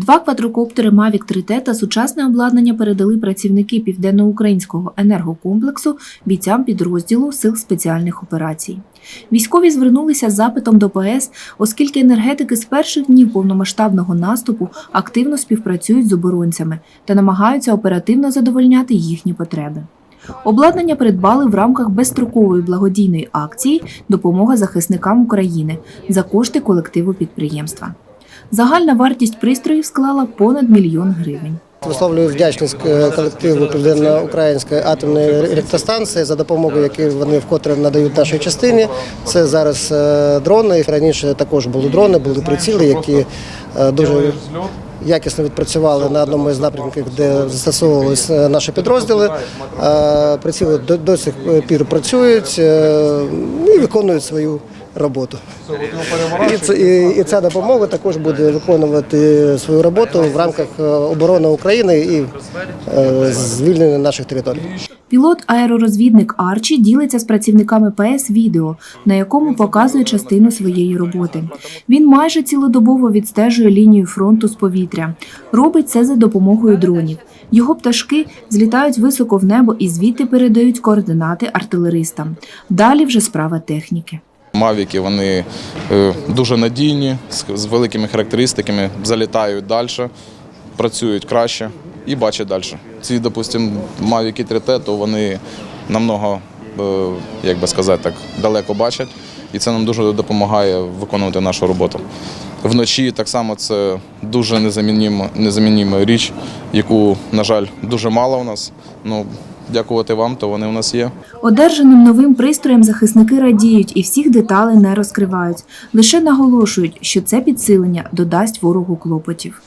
Два квадрокоптери Mavic 3T та сучасне обладнання передали працівники південноукраїнського енергокомплексу бійцям підрозділу Сил спеціальних операцій. Військові звернулися з запитом до ПС, оскільки енергетики з перших днів повномасштабного наступу активно співпрацюють з оборонцями та намагаються оперативно задовольняти їхні потреби. Обладнання придбали в рамках безстрокової благодійної акції Допомога захисникам України за кошти колективу підприємства. Загальна вартість пристроїв склала понад мільйон гривень. Висловлюю вдячність е, колективу Південно-Української атомної електростанції за допомогу, яку вони вкотре надають нашій частині. Це зараз е, дрони. Раніше також були дрони, були приціли, які е, дуже якісно відпрацювали на одному із напрямків, де застосовувалися наші підрозділи. Приціли до, сих пір працюють і виконують свою роботу. І, це, і, і ця допомога також буде виконувати свою роботу в рамках е, оборони України і е, звільнення наших територій. Пілот-аеророзвідник Арчі ділиться з працівниками ПС відео, на якому показує частину своєї роботи. Він майже цілодобово відстежує лінію фронту з повітря. Робить це за допомогою дронів. Його пташки злітають високо в небо і звідти передають координати артилеристам. Далі вже справа техніки. Мавіки вони е, дуже надійні, з, великими характеристиками, залітають далі, працюють краще і бачать далі. Ці, допустимо, Мавіки 3T, то вони намного, е, як би сказати так, далеко бачать, і це нам дуже допомагає виконувати нашу роботу. Вночі так само це дуже незамініма, незамініма річ, яку, на жаль, дуже мало у нас. Ну, дякувати вам, то вони у нас є. Одержаним новим пристроєм захисники радіють і всіх деталей не розкривають. Лише наголошують, що це підсилення додасть ворогу клопотів.